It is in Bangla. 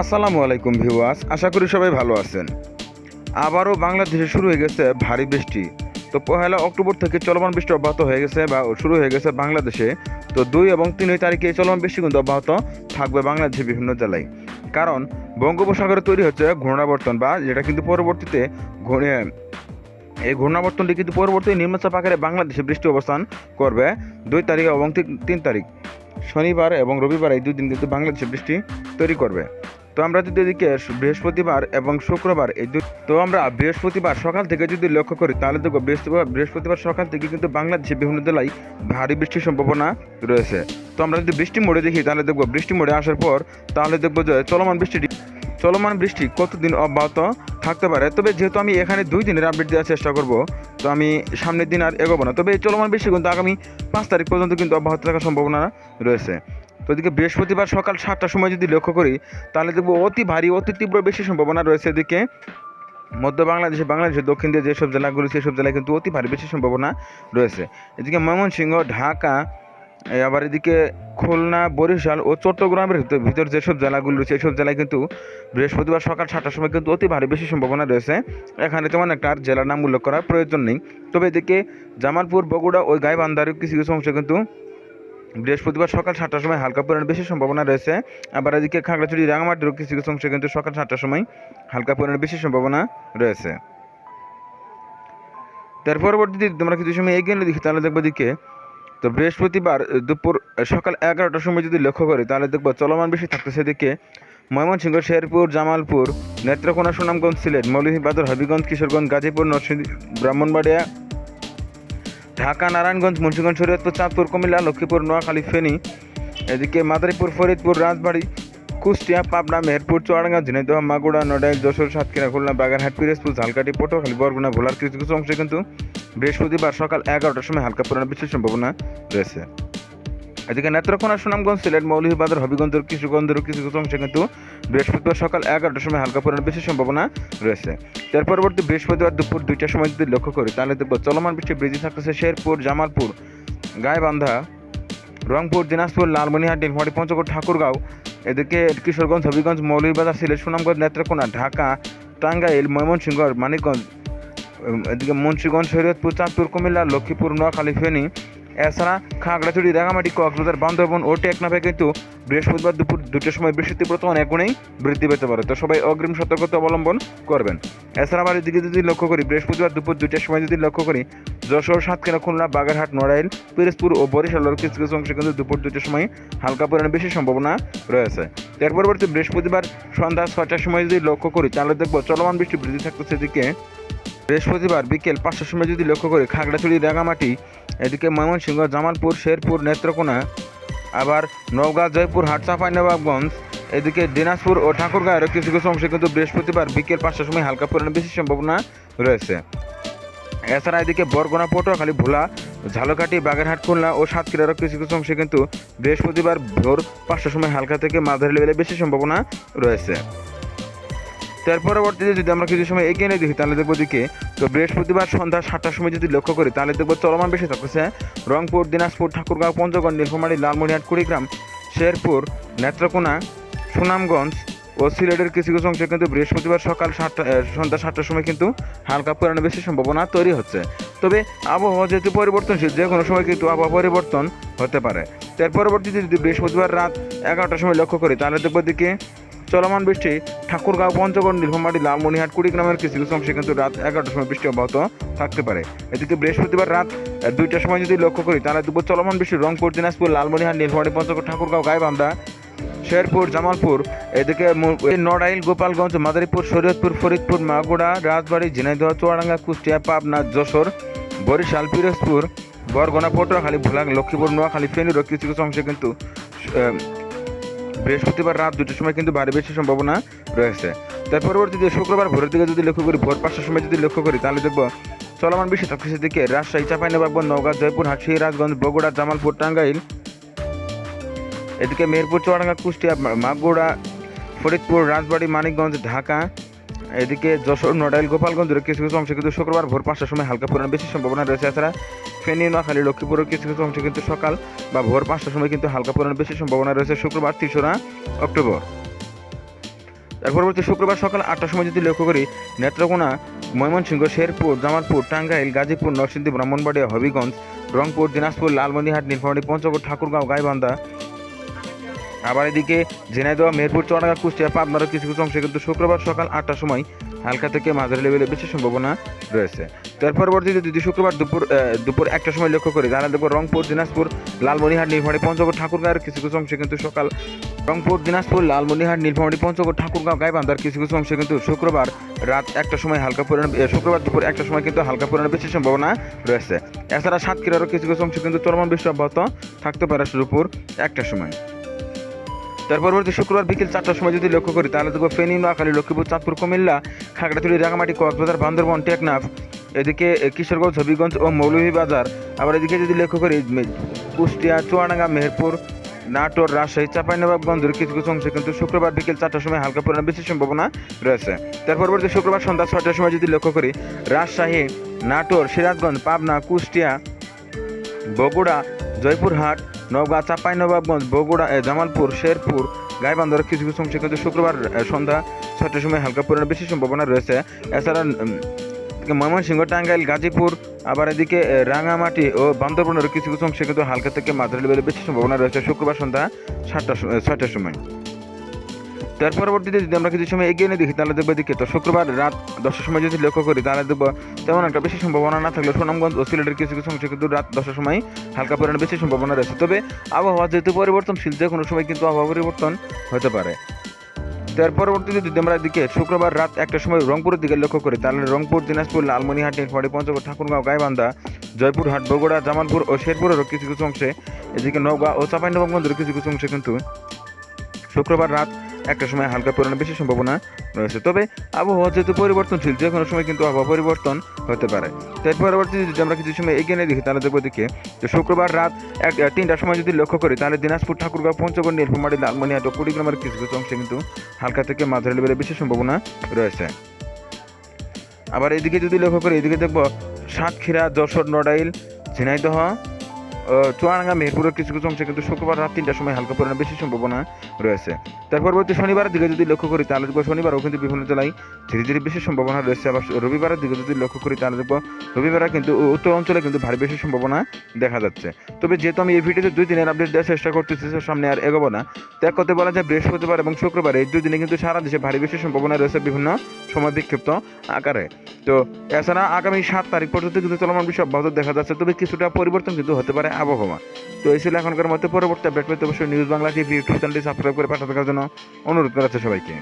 আসসালামু আলাইকুম ভিউয়ার্স, আশা করি সবাই ভালো আছেন। আবারও বাংলাদেশে শুরু হয়ে গেছে ভারী বৃষ্টি। তো পহেলা অক্টোবর থেকে চলমান বৃষ্টি অব্যাহত হয়ে গেছে বা শুরু হয়ে গেছে বাংলাদেশে। তো দুই এবং তিন তারিখে এই চলমান বৃষ্টি কিন্তু অব্যাহত থাকবে বাংলাদেশের বিভিন্ন জেলায়। কারণ বঙ্গোপসাগরে তৈরি হচ্ছে ঘূর্ণাবর্তন বা যেটা কিন্তু পরবর্তীতে এই ঘূর্ণাবর্তনটি কিন্তু পরবর্তী নিম্নচাপ আকারে বাংলাদেশে বৃষ্টি অবস্থান করবে দুই তারিখ এবং তিন তারিখ। শনিবার এবং রবিবার এই দুই দিন কিন্তু বাংলাদেশে বৃষ্টি তৈরি করবে। তো আমরা যদি এদিকে বৃহস্পতিবার এবং শুক্রবার এই তো আমরা বৃহস্পতিবার সকাল থেকে যদি লক্ষ্য করি, তাহলে দেখব বৃহস্পতিবার বৃহস্পতিবার সকাল থেকে কিন্তু বাংলাদেশে বিভিন্ন জেলায় ভারী বৃষ্টির সম্ভাবনা রয়েছে। তো আমরা যদি বৃষ্টি মোড়ে দেখি, তাহলে দেখব বৃষ্টি মোড়ে আসার পর তাহলে দেখব যে চলমান বৃষ্টিটি চলমান বৃষ্টি কতদিন অব্যাহত থাকতে পারে? তবে যেহেতু আমি এখানে দুই দিনের আপডেট দেওয়ার চেষ্টা করব, তো আমি সামনের দিন আর এগোবো না। তবে এই চলমান বৃষ্টি কিন্তু আগামী পাঁচ তারিখ পর্যন্ত কিন্তু অব্যাহত থাকার সম্ভাবনা রয়েছে। তো এদিকে বৃহস্পতিবার সকাল সাতটার সময় যদি লক্ষ্য করি, তাহলে দেখব অতি ভারী, অতি তীব্র বেশি সম্ভাবনা রয়েছে এদিকে। মধ্য বাংলাদেশে, বাংলাদেশের দক্ষিণ দিয়ে যেসব জেলাগুলো সেসব জেলায় কিন্তু অতি ভারী বেশি সম্ভাবনা রয়েছে। এদিকে ময়মনসিংহ, ঢাকা আবার এদিকে খুলনা, বরিশাল ও চট্টগ্রামের ভিতর- যেসব জেলাগুলো রয়েছে সেসব জেলায় কিন্তু বৃহস্পতিবার সকাল সাতটার সময় কিন্তু অতি ভারী বেশি সম্ভাবনা রয়েছে। এখানে তেমন একটা আর জেলার নাম উল্লেখ করার প্রয়োজন নেই। তবে এদিকে জামালপুর, বগুড়া ও গাইবান্ধার কিছু কিছু অংশে কিন্তু বৃহস্পতিবার সকাল সাতটার সময় হালকা পরিমাণ বেশি সম্ভাবনা রয়েছে। আবার এদিকে খাগড়াছড়ি রাঙামাটিরও কিছু কিছু অংশে কিন্তু সকাল সাতটার সময় হালকা পরিমাণ বেশি সম্ভাবনা রয়েছে। তার পরবর্তীতে তোমরা কিছু সময় এগিয়ে দেখি, তাহলে দেখব দিকে তো বৃহস্পতিবার দুপুর সকাল এগারোটার সময় যদি লক্ষ্য করি, তাহলে দেখব চলমান বেশি থাকতেছে এদিকে। ময়মনসিংহ, শেরপুর, জামালপুর, নেত্রকোনা, সুনামগঞ্জ, সিলেট, মৌলভীবাজার, হবিগঞ্জ, কিশোরগঞ্জ, গাজীপুর নরসিংদী ব্রাহ্মণবাড়িয়া ঢাকা, নারায়ণগঞ্জ, মুন্সিগঞ্জ, শরীয়তপুর, চাঁদপুর, কুমিল্লা, লক্ষ্মীপুর, নোয়াখালী, ফেনী, এদিকে মাদারীপুর, ফরিদপুর, রাজবাড়ি, কুষ্টিয়া, পাবনা, মেহেরপুর, চুয়াডাঙ্গা, ঝিনাইদহ মাগুড়া নড়াইল, যশোর, সাতক্ষীরা, খুলনা, বাগারহাট, পিরোজপুর ঝালকাটি পটুয়াখালী, বরগুনা, ভোলার কিছু কিছু অংশে কিন্তু বৃহস্পতিবার সকাল এগারোটার সময় হালকা পুরানো বৃষ্টির সম্ভাবনা রয়েছে। এদিকে নেত্রকোনা সুনামগঞ্জ, সিলেট, মৌলভীবাজার, হবিগঞ্জের কিশোরগঞ্জের কিছু অংশে কিন্তু বৃহস্পতিবার সকাল এগারোটার সময় হালকা পরিমাণ বেশি সম্ভাবনা রয়েছে। এর পরবর্তী বৃহস্পতিবার দুপুর দুইটার সময় যদি লক্ষ্য করি, তাহলে দেখব চলমান বৃষ্টি বৃদ্ধি থাকতেছে শেরপুর, জামালপুর, গাইবান্ধা, রংপুর, দিনাজপুর, লালমনিরহাট নীলফামারী পঞ্চগড়, ঠাকুরগাঁও, এদিকে কিশোরগঞ্জ, হবিগঞ্জ, মৌলভীবাজার, সিলেট, সুনামগঞ্জ, নেত্রকোনা, ঢাকা, টাঙ্গাইল, ময়মনসিংহ, মানিকগঞ্জ, এদিকে মুন্সিগঞ্জ, শরীয়তপুর, চাঁদপুর, কুমিল্লা, লক্ষ্মীপুর, নোয়াখালী, ফেনী এছাড়া খাগড়াছড়ি, রাঙামাটি, কক্সবাজার, বান্দরবন ও টেকনাফে কিন্তু বৃহস্পতিবার দুপুর দুটোর সময় বৃষ্টির অনেক গুণেই বৃদ্ধি পেতে পারে। তো সবাই অগ্রিম সতর্কতা অবলম্বন করবেন। এছাড়া আবার এদিকে যদি লক্ষ্য করি, বৃহস্পতিবার দুপুর দুটোর সময় যদি লক্ষ্য করি, যশোর, সাতক্ষীরা, খুলনা, বাগেরহাট, নড়াইল, পিরোজপুর ও বরিশালের কিছু কিছু অংশে কিন্তু দুপুর দুটোর সময় হালকা পরিমাণে বেশি সম্ভাবনা রয়েছে। এর পরবর্তী বৃহস্পতিবার সন্ধ্যা ছয়টার সময় যদি লক্ষ্য করি, তাহলে দেখব চলমান বৃষ্টি বৃদ্ধি থাকতেছে এদিকে। বৃহস্পতিবার বিকেল পাঁচটার সময় যদি লক্ষ্য করি, খাগড়াছড়ি, রাঙামাটি এদিকে ময়মনসিংহ, জামালপুর, শেরপুর, নেত্রকোনা, আবার নওগাঁ, জয়পুর হাটসাফাইনবাবগঞ্জ এদিকে দিনাজপুর ও ঠাকুরগাঁয়েরও কিছু কিছু অংশে কিন্তু বৃহস্পতিবার বিকেল পাঁচটার সময় হালকা পরিমাণে বেশি সম্ভাবনা রয়েছে। এছাড়া এদিকে বরগুনা, পটুয়াখালী, ভোলা, ঝালকাঠি, বাগেরহাট, খুলনা ও সাতক্ষীরারও কিছু কিছু অংশে কিন্তু বৃহস্পতিবার ভোর পাঁচটার সময় হালকা থেকে মাঝারি লেভেলে বেশি সম্ভাবনা রয়েছে। তার পরবর্তীতে যদি আমরা কিছু সময় এগিয়ে নিয়ে দেখি, তাহলে দেখব দিকে তো বৃহস্পতিবার সন্ধ্যা সাতটার সময় যদি লক্ষ্য করি, তাহলে দেখব চলমান বেশি থাকতেছে। রংপুর, দিনাজপুর, ঠাকুরগাঁও, পঞ্চগড়, নীলফামারী, লালমনিরহাট, কুড়িগ্রাম, শেরপুর, নেত্রকোনা, সুনামগঞ্জ ও সিলেটের কিছু কিছু অংশে কিন্তু বৃহস্পতিবার সকাল সাতটা সন্ধ্যা সাতটার সময় কিন্তু হালকা পরিমাণে বেশি সম্ভাবনা তৈরি হচ্ছে। তবে আবহাওয়া যেহেতু পরিবর্তনশীল, যে কোনো সময় কিন্তু আবহাওয়া পরিবর্তন হতে পারে। তার পরবর্তীতে যদি বৃহস্পতিবার রাত এগারোটার সময় লক্ষ্য করি, তাহলে দেখব দিকে চলমান বৃষ্টি ঠাকুরগাঁও, পঞ্চগড়, নীলফামারী, লালমনিরহাট, কুড়িগ্রামের কিছু কিছু অংশে কিন্তু রাত এগারোটার সময় বৃষ্টি অব্যাহত থাকতে পারে। এদিকে বৃহস্পতিবার রাত দুইটার সময় যদি লক্ষ্য করি, তাহলে দুপুর চলমান বৃষ্টি রংপুর, দিনাজপুর, লালমনিরহাট, নীলফামারী, পঞ্চগড়, ঠাকুরগাঁও, গাইবান্ধা, শেরপুর, জামালপুর, এদিকে নড়াইল, গোপালগঞ্জ, মাদারীপুর, শরীয়তপুর, ফরিদপুর মাগুড়া রাজবাড়ী, ঝিনাইদহ, চুয়াডাঙ্গা, কুষ্টিয়া, পাবনা, যশোর, বরিশাল, পিরোজপুর, বরগুনা, পটুয়াখালী ভোলা লক্ষ্মীপুর, নোয়াখালী ফেনীর কিছু কিছু অংশে কিন্তু বৃহস্পতিবার রাত দুটোর সময় কিন্তু ভারী বেশি সম্ভাবনা রয়েছে। তার পরবর্তীতে শুক্রবার ভোরের দিকে যদি লক্ষ্য করি, ভোর পাঁচটার সময় যদি লক্ষ্য করি, তাহলে দেখব চলমান বেশি থাকছে দিকে রাজশাহী চাঁপাইনবাবগঞ্জ নওগাঁ জয়পুর হাটশি রাজগঞ্জ, বগুড়া, জামালপুর, টাঙ্গাইল, এদিকে মেহেরপুর চুয়াডাঙ্গা, কুষ্টিয়া মাগুড়া ফরিদপুর, রাজবাড়ি, মানিকগঞ্জ, ঢাকা, এদিকে যশোর, নড়াইল গোপালগঞ্জের কিছু কিছু অংশে কিন্তু শুক্রবার ভোর পাঁচটার সময় হালকা পরিমাণ বেশি সম্ভাবনা রয়েছে। এছাড়া ফেনী নোয়াখালী লক্ষ্মীপুরের কিছু কিছু অংশে কিন্তু সকাল বা ভোর পাঁচটার সময় কিন্তু হালকা পরিমাণ বেশি সম্ভাবনা রয়েছে। শুক্রবার তেসরা অক্টোবর। এর পরবর্তী শুক্রবার সকাল আটটার সময় যদি লক্ষ্য করি, নেত্রকোনা, ময়মনসিংহ, শেরপুর, জামালপুর, টাঙ্গাইল, গাজীপুর, নরসিংদী, ব্রাহ্মণবাড়িয়া, হবিগঞ্জ, রংপুর, দিনাজপুর লালমনিহাট নীলফামারী, পঞ্চগড়, ঠাকুরগাঁও, গাইবান্ধা আবার এদিকে ঝিনাইদহ মেহেরপুর চড়াঙ্গা কুষ্টিয়া, পাবনারও কিছু কিছু অংশে কিন্তু শুক্রবার সকাল আটটার সময় হালকা থেকে মাঝারি লেভেলে বেশি সম্ভাবনা রয়েছে। তার পরবর্তীতে যদি শুক্রবার দুপুর দুপুর একটার সময় লক্ষ্য করি, তাহলে দেখব রংপুর, দিনাজপুর লালমনিহাট নীলফামারী, পঞ্চগড়, ঠাকুরগাঁয়ের কিছু কিছু অংশে কিন্তু সকাল রংপুর, দিনাজপুর লালমনিহাট নীলফামারী, পঞ্চগড়, ঠাকুরগাঁও, গাইবান্ধার কিছু কিছু অংশে কিন্তু শুক্রবার রাত একটার সময় হালকা পরিমাণ শুক্রবার দুপুর একটার সময় কিন্তু হালকা পরিমাণে বেশি সম্ভাবনা রয়েছে। এছাড়া সাতক্ষীরারও কিছু কিছু অংশে কিন্তু চলমান বৃষ্টি অব্যাহত থাকতে পারে দুপুর একটার সময়। তার পরবর্তী শুক্রবার বিকেল চারটার সময় যদি লক্ষ্য করি, তাহলে দেখব ফেনী, নোয়াখালী, লক্ষ্মীপুর, চাঁদপুর, কুমিল্লা, খাগড়াছড়ি রাঙামাটি কক্সবাজার, বান্দরবন, টেকনাফ, এদিকে কিশোরগঞ্জ, হবিগঞ্জ ও মৌলভীবাজার আবার এদিকে যদি লক্ষ্য করি কুষ্টিয়া, চুয়াডাঙ্গা, মেহেরপুর, নাটোর, রাজশাহী, চাঁপাইনবাবগঞ্জের কিছু কিছু অংশে কিন্তু শুক্রবার বিকেল চারটার সময় হালকা পরিমাণ বেশি সম্ভাবনা রয়েছে। তার পরবর্তী শুক্রবার সন্ধ্যা ছয়টার সময় যদি লক্ষ্য করি, রাজশাহী, নাটোর, সিরাজগঞ্জ, পাবনা, কুষ্টিয়া, বগুড়া, জয়পুরহাট নওগাঁ চাঁপাইনবাবগঞ্জ বগুড়া জামালপুর, শেরপুর, গাইবান্ধার কিছু কিছু অংশে কিন্তু শুক্রবার সন্ধ্যা ছয়টার সময় হালকা পরিমাণে বেশি সম্ভাবনা রয়েছে। এছাড়া ময়মনসিংহ, টাঙ্গাইল, গাজীপুর, আবার এদিকে রাঙামাটি ও বান্দরবনের কিছু কিছু অংশে কিন্তু হালকা থেকে মাঝারি লেভেলে বেশি সম্ভাবনা রয়েছে শুক্রবার সন্ধ্যা সাতটা ছয়টার সময়। তার পরবর্তীতে যদি আমরা কিছু সময় এগিয়ে নিয়ে দেখি, তাহলে দেখব এদিকে তো শুক্রবার রাত দশটার সময় যদি লক্ষ্য করি, তাহলে দেখব তেমন একটা বেশি সম্ভাবনা না থাকলেও সুনামগঞ্জ ও সিলেটের কিছু কিছু অংশে কিন্তু রাত দশটার সময় হালকা পরিমাণে বেশি সম্ভাবনা রয়েছে। তবে আবহাওয়া যেহেতু পরিবর্তনশীল, যে কোনো সময় কিন্তু আবহাওয়া পরিবর্তন হতে পারে। তার পরবর্তীতে যদি আমরা এদিকে শুক্রবার রাত একটার সময় রংপুরের দিকে লক্ষ্য করি, তাহলে রংপুর, দিনাজপুর, লালমনিহাট, নীলফামারী, পঞ্চগড়, ঠাকুরগাঁও, গাইবান্ধা, জয়পুরহাট, বগুড়া, জামালপুর ও শেরপুরেরও কিছু কিছু অংশে, এদিকে নওগাঁ ও চাঁপাইনবাবগঞ্জের কিছু কিছু অংশে কিন্তু শুক্রবার রাত একটা সময় হালকা পরিমাণে বেশি সম্ভাবনা রয়েছে। তবে আবহাওয়া যেহেতু পরিবর্তনশীল, যে কোনো সময় কিন্তু আবহাওয়া পরিবর্তন হতে পারে। তার পরবর্তী যদি আমরা কিছু সময় এগিয়ে নিয়ে দেখি, তাহলে দেখব দিকে যে শুক্রবার রাত এক তিনটার সময় যদি লক্ষ্য করি, তাহলে দিনাজপুর, ঠাকুরগাঁও, পঞ্চগড়, নীলফামারী, লালমনিহাট ও কুড়িগ্রামের কিছু কিছু অংশে কিন্তু হালকা থেকে মাঝারি লেভেলে বেশি সম্ভাবনা রয়েছে। আবার এদিকে যদি লক্ষ্য করি, এদিকে দেখব সাতক্ষীরা, যশোর, নড়াইল, ঝিনাইদহ চুয়াডাঙ্গা মেহেরপুরের কিছু কিছু অংশে কিন্তু শুক্রবার রাত তিনটার সময় হালকা পরিমাণে বেশি সম্ভাবনা রয়েছে। তার পরবর্তী শনিবারের দিকে যদি লক্ষ্য করি, তাহলে দেখব শনিবারও কিন্তু বিভিন্ন জেলায় ধীরে ধীরে বেশি সম্ভাবনা রয়েছে। আবার রবিবারের দিকে যদি লক্ষ্য করি, তাহলে দেখব রবিবারে কিন্তু উত্তর অঞ্চলে কিন্তু ভারী বেশি সম্ভাবনা দেখা যাচ্ছে। তবে যেহেতু আমি এই ভিডিওতে দুই দিনের আপডেট দেওয়ার চেষ্টা করতেছি সামনে আর এগোবো না। ত্যাগ করতে বলা যায়, বৃহস্পতিবার এবং শুক্রবার এই দুই দিনে কিন্তু সারা দেশে ভারী বেশি সম্ভাবনা রয়েছে বিভিন্ন সময় বিক্ষিপ্ত আকারে। তো এছাড়া আগামী সাত তারিখ পর্যন্ত কিন্তু চলমান বিষয় অব্যাহত দেখা যাচ্ছে, তবে কিছুটা পরিবর্তন কিন্তু হতে পারে। আবহাওয়া তো এই ছিল এখনকার মতো পরবর্তী আপডেট পেতে অবশ্যই নিউজ বাংলা টিভি ইউটিউব চ্যানেলটি সাবস্ক্রাইব করে পাঠাতে জন্য অনুরোধ করা হচ্ছে সবাইকে।